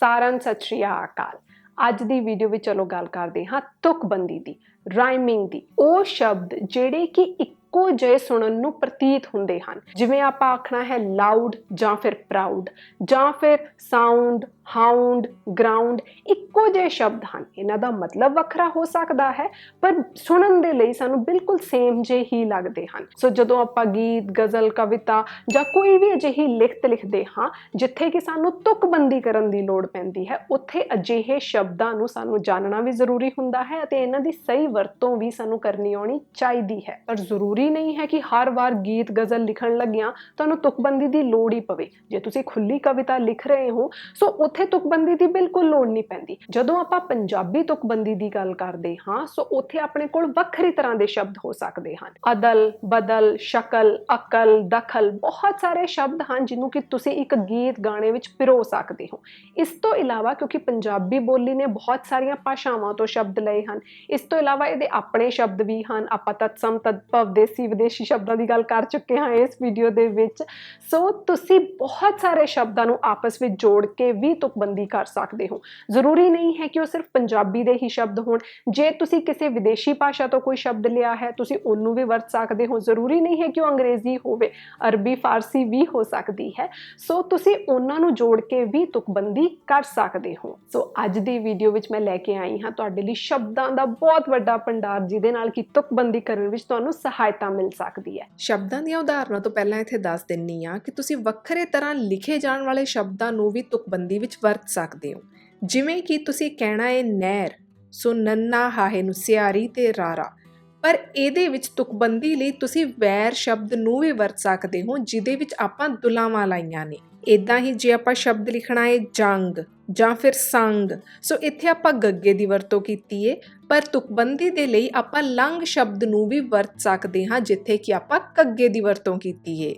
ਸਾਰਨ ਸਤਿ ਸ਼੍ਰੀ ਅਕਾਲ। ਅੱਜ ਦੀ ਵੀਡੀਓ ਵਿੱਚ ਚਲੋ ਗੱਲ ਕਰਦੇ ਹਾਂ ਤੁਕਬੰਦੀ ਦੀ ਰਾਈਮਿੰਗ ਦੀ। ਉਹ ਸ਼ਬਦ ਜਿਹੜੇ ਕਿ ਇੱਕੋ ਜਿਹੇ ਸੁਣਨ ਨੂੰ ਪ੍ਰਤੀਤ ਹੁੰਦੇ ਹਨ। ਜਿਵੇਂ ਆਪਾਂ ਆਖਣਾ ਹੈ ਲਾਊਡ ਜਾਂ ਫਿਰ ਪ੍ਰਾਊਡ ਜਾਂ ਫਿਰ ਸਾਊਂਡ ਹਾਊਂਡ ਗਰਾਊਂਡ ਇੱਕੋ ਜਿਹੇ ਸ਼ਬਦ ਹਨ। ਇਹਨਾਂ ਦਾ ਮਤਲਬ ਵੱਖਰਾ ਹੋ ਸਕਦਾ ਹੈ, ਪਰ ਸੁਣਨ ਦੇ ਲਈ ਸਾਨੂੰ ਬਿਲਕੁਲ ਸੇਮ ਜਿਹੇ ਹੀ ਲੱਗਦੇ ਹਨ। ਸੋ ਜਦੋਂ ਆਪਾਂ ਗੀਤ, ਗਜ਼ਲ, ਕਵਿਤਾ ਜਾਂ ਕੋਈ ਵੀ ਅਜਿਹੀ ਲਿਖਤ ਲਿਖਦੇ ਹਾਂ, ਜਿੱਥੇ ਕਿ ਸਾਨੂੰ ਤੁਕਬੰਦੀ ਕਰਨ ਦੀ ਲੋੜ ਪੈਂਦੀ ਹੈ, ਉੱਥੇ ਅਜਿਹੇ ਸ਼ਬਦਾਂ ਨੂੰ ਸਾਨੂੰ ਜਾਣਨਾ ਵੀ ਜ਼ਰੂਰੀ ਹੁੰਦਾ ਹੈ ਅਤੇ ਇਹਨਾਂ ਦੀ ਸਹੀ ਵਰਤੋਂ ਵੀ ਸਾਨੂੰ ਕਰਨੀ ਆਉਣੀ ਚਾਹੀਦੀ ਹੈ। ਪਰ ਜ਼ਰੂਰੀ ਨਹੀਂ ਹੈ ਕਿ ਹਰ ਵਾਰ ਗੀਤ, ਗਜ਼ਲ ਲਿਖਣ ਲੱਗਿਆਂ ਤੁਹਾਨੂੰ ਤੁਕਬੰਦੀ ਦੀ ਲੋੜ ਹੀ ਪਵੇ। ਜੇ ਤੁਸੀਂ ਖੁੱਲੀ ਕਵਿਤਾ ਲਿਖ ਰਹੇ ਹੋ ਸੋ ਉੱਥੇ ਤੁਕਬੰਦੀ ਦੀ ਬਿਲਕੁਲ ਲੋੜ ਨਹੀਂ ਪੈਂਦੀ। ਜਦੋਂ ਆਪਾਂ ਪੰਜਾਬੀ ਤੁਕਬੰਦੀ ਦੀ ਗੱਲ ਕਰਦੇ ਹਾਂ, ਸੋ ਉੱਥੇ ਆਪਣੇ ਕੋਲ ਵੱਖਰੀ ਤਰ੍ਹਾਂ ਦੇ ਸ਼ਬਦ ਹੋ ਸਕਦੇ ਹਨ। ਅਦਲ, ਬਦਲ, ਸ਼ਕਲ, ਅਕਲ, ਦਖਲ, ਬਹੁਤ ਸਾਰੇ ਸ਼ਬਦ ਹਨ ਜਿਹਨੂੰ ਕਿ ਤੁਸੀਂ ਇੱਕ ਗੀਤ ਗਾਣੇ ਵਿੱਚ ਪਿਰੋ ਸਕਦੇ ਹੋ। ਇਸ ਤੋਂ ਇਲਾਵਾ ਕਿਉਂਕਿ ਪੰਜਾਬੀ ਬੋਲੀ ਨੇ ਬਹੁਤ ਸਾਰੀਆਂ ਭਾਸ਼ਾਵਾਂ ਤੋਂ ਸ਼ਬਦ ਲਏ ਹਨ, ਇਸ ਤੋਂ ਇਲਾਵਾ ਇਹਦੇ ਆਪਣੇ ਸ਼ਬਦ ਵੀ ਹਨ। ਆਪਾਂ ਤਤਸਮ ਤਦਭਵ ਦੇਸੀ, ਵਿਦੇਸ਼ੀ ਸ਼ਬਦਾਂ ਦੀ ਗੱਲ ਕਰ ਚੁੱਕੇ ਹਾਂ ਇਸ ਵੀਡੀਓ ਦੇ ਵਿੱਚ। ਸੋ ਤੁਸੀਂ ਬਹੁਤ ਸਾਰੇ ਸ਼ਬਦਾਂ ਨੂੰ ਆਪਸ ਵਿੱਚ ਜੋੜ ਕੇ ਵੀ ਤੁਕਬੰਦੀ ਕਰ ਸਕਦੇ ਹੋ। ਜ਼ਰੂਰੀ ਨਹੀਂ ਹੈ ਕਿ ਉਹ ਸਿਰਫ ਪੰਜਾਬੀ ਦੇ ਹੀ ਸ਼ਬਦ ਹੋਣ। ਜੇ ਤੁਸੀਂ ਕਿਸੇ ਵਿਦੇਸ਼ੀ ਭਾਸ਼ਾ ਤੋਂ ਕੋਈ ਸ਼ਬਦ ਲਿਆ ਹੈ, ਤੁਸੀਂ ਉਹਨੂੰ ਵੀ ਵਰਤ ਸਕਦੇ ਹੋ। ਜ਼ਰੂਰੀ ਨਹੀਂ ਹੈ ਕਿ ਉਹ ਅੰਗਰੇਜ਼ੀ ਹੋਵੇ, ਅਰਬੀ, ਫਾਰਸੀ ਵੀ ਹੋ ਸਕਦੀ ਹੈ। ਸੋ ਤੁਸੀਂ ਉਹਨਾਂ ਨੂੰ ਜੋੜ ਕੇ ਵੀ ਤੁਕਬੰਦੀ ਕਰ ਸਕਦੇ ਹੋ। ਸੋ ਅੱਜ ਦੀ ਵੀਡੀਓ ਵਿੱਚ ਮੈਂ ਲੈ ਕੇ ਆਈ ਹਾਂ ਤੁਹਾਡੇ ਲਈ ਸ਼ਬਦਾਂ ਦਾ ਬਹੁਤ ਵੱਡਾ ਭੰਡਾਰ, ਜਿਹਦੇ ਨਾਲ ਕਿ ਤੁਕਬੰਦੀ ਕਰਨ ਵਿੱਚ ਤੁਹਾਨੂੰ ਸਹਾਇਤਾ ਮਿਲ ਸਕਦੀ ਹੈ। ਸ਼ਬਦਾਂ ਦੀਆਂ ਉਦਾਹਰਨਾਂ ਤੋਂ ਪਹਿਲਾਂ ਇੱਥੇ ਦੱਸ ਦਿੰਨੀ ਆ ਕਿ ਤੁਸੀਂ ਵੱਖਰੇ ਤਰ੍ਹਾਂ ਲਿਖੇ ਜਾਣ ਵਾਲੇ ਸ਼ਬਦਾਂ ਨੂੰ ਵੀ ਤੁਕਬੰਦੀ ਵਿੱਚ ਵਰਤ ਸਕਦੇ ਹੋ। ਜਿਵੇਂ ਕਿ ਤੁਸੀਂ ਕਹਿਣਾ ਹੈ ਨਹਿਰ, ਸੋ ਨੰਨਾ ਹਾਹੇ ਨੂੰ ਸਿਆਰੀ ਤੇ ਰਾਰਾ। ਪਰ ਇਹਦੇ ਵਿੱਚ ਤੁਕਬੰਦੀ ਲਈ ਤੁਸੀਂ ਵੈਰ ਸ਼ਬਦ ਨੂੰ ਵੀ ਵਰਤ ਸਕਦੇ ਹੋ, ਜਿਹਦੇ ਵਿੱਚ ਆਪਾਂ ਦੁਲਾਵਾਂ ਲਾਈਆਂ ਨੇ। ਇਦਾਂ ਹੀ ਜੇ ਆਪਾਂ ਸ਼ਬਦ ਲਿਖਣਾ ਹੈ ਜੰਗ ਜਾਂ ਫਿਰ ਸੰਗ, ਸੋ ਇੱਥੇ ਆਪਾਂ ਗੱਗੇ ਦੀ ਵਰਤੋਂ ਕੀਤੀ ਏ। ਪਰ ਤੁਕਬੰਦੀ ਦੇ ਲਈ ਆਪਾਂ ਲੰਗ ਸ਼ਬਦ ਨੂੰ ਵੀ ਵਰਤ ਸਕਦੇ ਹਾਂ, ਜਿੱਥੇ ਕਿ ਆਪਾਂ ਕੱਗੇ ਦੀ ਵਰਤੋਂ ਕੀਤੀ ਏ।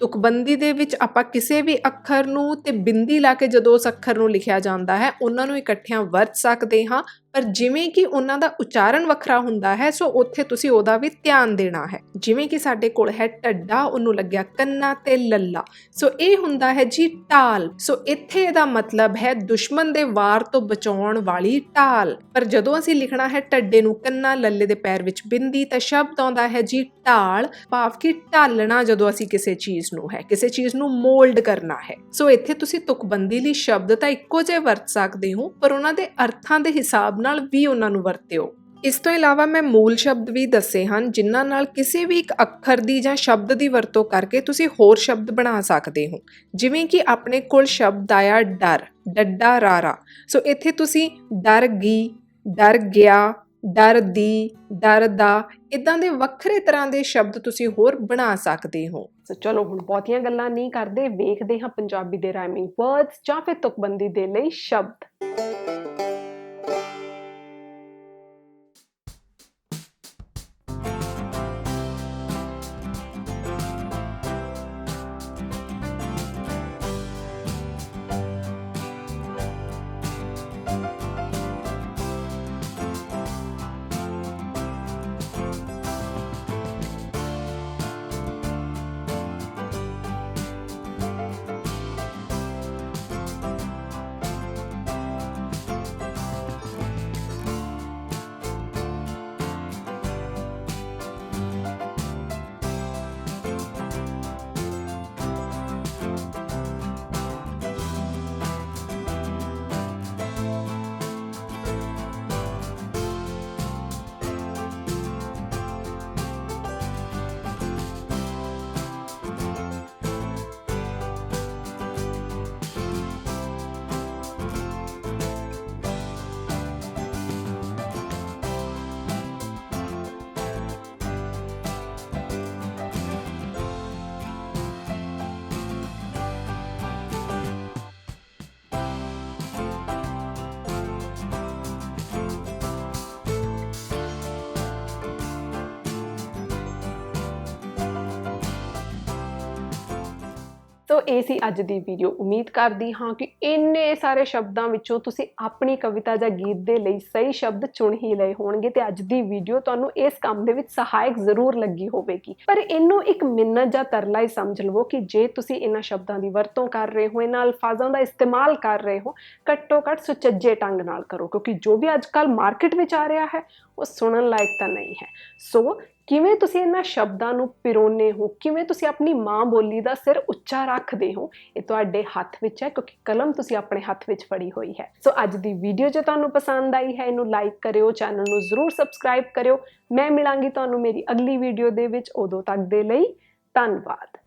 ਤੁਕਬੰਦੀ ਦੇ ਵਿੱਚ ਆਪਾਂ ਕਿਸੇ ਵੀ ਅੱਖਰ ਨੂੰ ਤੇ ਬਿੰਦੀ ਲਾ ਕੇ ਜਦੋਂ ਉਸ ਅੱਖਰ ਨੂੰ ਲਿਖਿਆ ਜਾਂਦਾ ਹੈ, ਉਹਨਾਂ ਨੂੰ ਇਕੱਠਿਆਂ ਵਰਤ ਸਕਦੇ ਹਾਂ। ਪਰ ਜਿਵੇਂ ਕਿ ਉਹਨਾਂ ਦਾ ਉਚਾਰਨ ਵੱਖਰਾ ਹੁੰਦਾ ਹੈ, ਸੋ ਉੱਥੇ ਤੁਸੀਂ ਉਹਦਾ ਵੀ ਧਿਆਨ ਦੇਣਾ ਹੈ। ਜਿਵੇਂ ਕਿ ਸਾਡੇ ਕੋਲ ਹੈ ਟੱਡਾ ਉਹਨੂੰ ਲੱਗਿਆ ਕੰਨਾ ਤੇ ਲੱਲਾ। ਸੋ ਇਹ ਹੁੰਦਾ ਹੈ ਜੀ ਢਾਲ ਸੋ ਇੱਥੇ ਇਹਦਾ ਮਤਲਬ ਹੈ ਦੁਸ਼ਮਣ ਦੇ ਵਾਰ ਤੋਂ ਬਚਾਉਣ ਵਾਲੀ ਢਾਲ ਪਰ ਜਦੋਂ ਅਸੀਂ ਲਿਖਣਾ ਹੈ ਟੱਡੇ ਨੂੰ ਕੰਨਾ ਲੱਲੇ ਦੇ ਪੈਰ ਵਿੱਚ ਬਿੰਦੀ, ਤਾਂ ਸ਼ਬਦ ਆਉਂਦਾ ਹੈ ਜੀ ਢਾਲ ਭਾਵ ਕਿ ਢਾਲਣਾ ਜਦੋਂ ਅਸੀਂ ਕਿਸੇ ਚੀਜ਼ ਨੂੰ ਹੈ, ਕਿਸੇ ਚੀਜ਼ ਨੂੰ ਮੋਲਡ ਕਰਨਾ ਹੈ। ਸੋ ਇੱਥੇ ਤੁਸੀਂ ਤੁਕਬੰਦੀ ਲਈ ਸ਼ਬਦ ਤਾਂ ਇੱਕੋ ਜਿਹੇ ਵਰਤ ਸਕਦੇ ਹੋ, ਪਰ ਉਹਨਾਂ ਦੇ ਅਰਥਾਂ ਦੇ ਹਿਸਾਬ ਨਾਲ ਵੀ ਉਹਨਾਂ ਨੂੰ ਵਰਤਿਓ। ਇਸ ਤੋਂ ਇਲਾਵਾ ਮੈਂ ਮੂਲ ਸ਼ਬਦ ਵੀ ਦੱਸੇ ਹਨ, ਜਿਨ੍ਹਾਂ ਨਾਲ ਕਿਸੇ ਵੀ ਇੱਕ ਅੱਖਰ ਦੀ ਜਾਂ ਸ਼ਬਦ ਦੀ ਵਰਤੋਂ ਕਰਕੇ ਤੁਸੀਂ ਹੋਰ ਸ਼ਬਦ ਬਣਾ ਸਕਦੇ ਹੋ। ਜਿਵੇਂ ਕਿ ਆਪਣੇ ਕੋਲ ਸ਼ਬਦ ਆਇਆ ਡਰ, ਡੱਡਾ ਰਾਰਾ। ਸੋ ਇੱਥੇ ਤੁਸੀਂ ਡਰ ਗਈ ਡਰ ਗਿਆ, ਡਰ ਦੀ, ਡਰ ਦਾ ਇਦਾਂ ਦੇ ਵੱਖਰੇ ਤਰ੍ਹਾਂ ਦੇ ਸ਼ਬਦ ਤੁਸੀਂ ਹੋਰ ਬਣਾ ਸਕਦੇ ਹੋ। ਸੋ ਚਲੋ ਹੁਣ ਬਹੁਤੀਆਂ ਗੱਲਾਂ ਨਹੀਂ ਕਰਦੇ, ਵੇਖਦੇ ਹਾਂ ਪੰਜਾਬੀ ਦੇ ਰਾਈਮਿੰਗ ਵਰਡਸ ਜਾਂ ਫਿਰ ਤੁਕਬੰਦੀ ਦੇ ਲਈ ਸ਼ਬਦ। ਸੋ ਇਹ ਸੀ ਅੱਜ ਦੀ ਵੀਡੀਓ ਉਮੀਦ ਕਰਦੀ ਹਾਂ ਕਿ ਇੰਨੇ ਸਾਰੇ ਸ਼ਬਦਾਂ ਵਿੱਚੋਂ ਤੁਸੀਂ ਆਪਣੀ ਕਵਿਤਾ ਜਾਂ ਗੀਤ ਦੇ ਲਈ ਸਹੀ ਸ਼ਬਦ ਚੁਣ ਹੀ ਲਏ ਹੋਣਗੇ ਤੇ ਅੱਜ ਦੀ ਵੀਡੀਓ ਤੁਹਾਨੂੰ ਇਸ ਕੰਮ ਦੇ ਵਿੱਚ ਸਹਾਇਕ ਜ਼ਰੂਰ ਲੱਗੀ ਹੋਵੇਗੀ। ਪਰ ਇਹਨੂੰ ਇੱਕ ਮਿੰਨਤ ਜਾਂ ਤਰਲਾ ਹੀ ਸਮਝ ਲਵੋ ਕਿ ਜੇ ਤੁਸੀਂ ਇਹਨਾਂ ਸ਼ਬਦਾਂ ਦੀ ਵਰਤੋਂ ਕਰ ਰਹੇ ਹੋ, ਇਹਨਾਂ ਅਲਫਾਜ਼ਾਂ ਦਾ ਇਸਤੇਮਾਲ ਕਰ ਰਹੇ ਹੋ, ਘੱਟੋ ਘੱਟ ਸੁਚੱਜੇ ਢੰਗ ਨਾਲ ਕਰੋ, ਕਿਉਂਕਿ ਜੋ ਵੀ ਅੱਜ ਕੱਲ ਮਾਰਕੀਟ ਵਿੱਚ ਆ ਰਿਹਾ ਹੈ ਉਹ ਸੁਣਨ ਲਾਇਕ ਤਾਂ ਨਹੀਂ ਹੈ। ਸੋ ਕਿਵੇਂ ਤੁਸੀਂ ਇਹਨਾਂ ਸ਼ਬਦਾਂ ਨੂੰ ਪਿਰੋਨੇ ਹੋ? ਕਿਵੇਂ ਤੁਸੀਂ ਆਪਣੀ ਮਾਂ ਬੋਲੀ ਦਾ ਸਿਰ ਉੱਚਾ ਰੱਖਦੇ ਹੋ? ਇਹ ਤੁਹਾਡੇ ਹੱਥ ਵਿੱਚ ਹੈ ਕਿਉਂਕਿ ਕਲਮ ਤੁਸੀਂ ਆਪਣੇ ਹੱਥ ਵਿੱਚ ਫੜੀ ਹੋਈ ਹੈ। ਸੋ ਅੱਜ ਦੀ ਵੀਡੀਓ ਜੇ ਤੁਹਾਨੂੰ ਪਸੰਦ ਆਈ ਹੈ, ਇਹਨੂੰ ਲਾਈਕ ਕਰਿਓ, ਚੈਨਲ ਨੂੰ ਜ਼ਰੂਰ ਸਬਸਕ੍ਰਾਈਬ ਕਰਿਓ। ਮੈਂ ਮਿਲਾਂਗੀ ਤੁਹਾਨੂੰ ਮੇਰੀ ਅਗਲੀ ਵੀਡੀਓ ਦੇ ਵਿੱਚ। ਉਦੋਂ ਤੱਕ ਦੇ ਲਈ ਧੰਨਵਾਦ।